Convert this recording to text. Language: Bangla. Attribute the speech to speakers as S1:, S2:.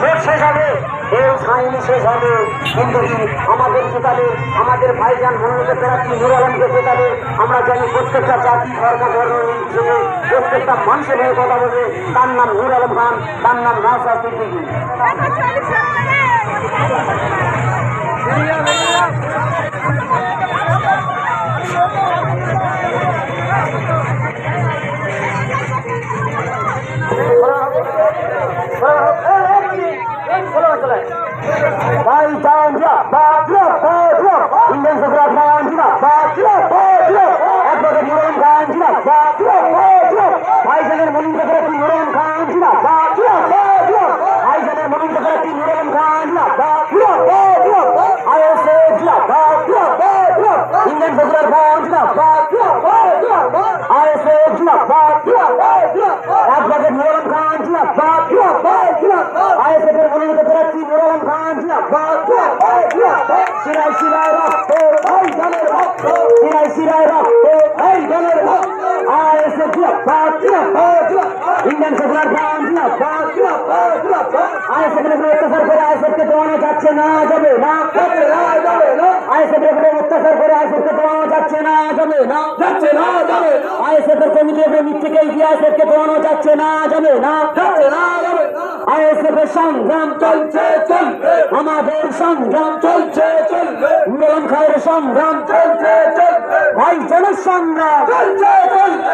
S1: ভোট শেষ হবে। আমাদের জেতালে, আমাদের ভাইজান মনোনীত প্রার্থী জেতালে, আমরা জানি প্রত্যেকটা জাতি ধর্ম ধর্ম হিসেবে প্রত্যেকটা মানুষের হয়ে কথা বলবে। তার নাম নুর আলম খান, তার নাম নওসাদ চাঞ্জা বাজলো বাজলো ইন্ডিয়ান সরকার চাঞ্জা বাজলো বাজলো একবারে নুরন চাঞ্জা বাজলো বাজলো ভাইজানের মনিন্দ করে তুই নুরন চাঞ্জা বাজলো বাজলো ভাইজানের মনিন্দ করে তুই নুরন চাঞ্জা বাজলো বাজলো আইএসএ জিলা বাজলো বাজলো ইন্ডিয়ান সরকার চাঞ্জা বাজলো বাজলো আইএসএ জিলা বাজলো বাজলো একবারে নুরন চাঞ্জা বাজলো বাজলো আইএসএ এর মনিন্দ করে তুই নুরন চাঞ্জা বাজলো বাজলো সিরাই সিরাই কে যাচ্ছে না যাবে না যাবে না যাবে না আইএসএ এর উপরে অত্যাচার করে কে যাচ্ছে না যাবে না যাচ্ছে না যাবে আইএসএ এর কমিটি উপরে মিথ্যেকে ইতিহাসের কে যাচ্ছে না যাবে না যাচ্ছে না যাবে আইএসএফ এর সংগ্রাম চলছে, চলবে। আমাদের সংগ্রাম চলছে, চলবে। মিলন খায়ের সংগ্রাম চলছে, চলবে। ভাই জনের সংগ্রাম চলছে, চলবে।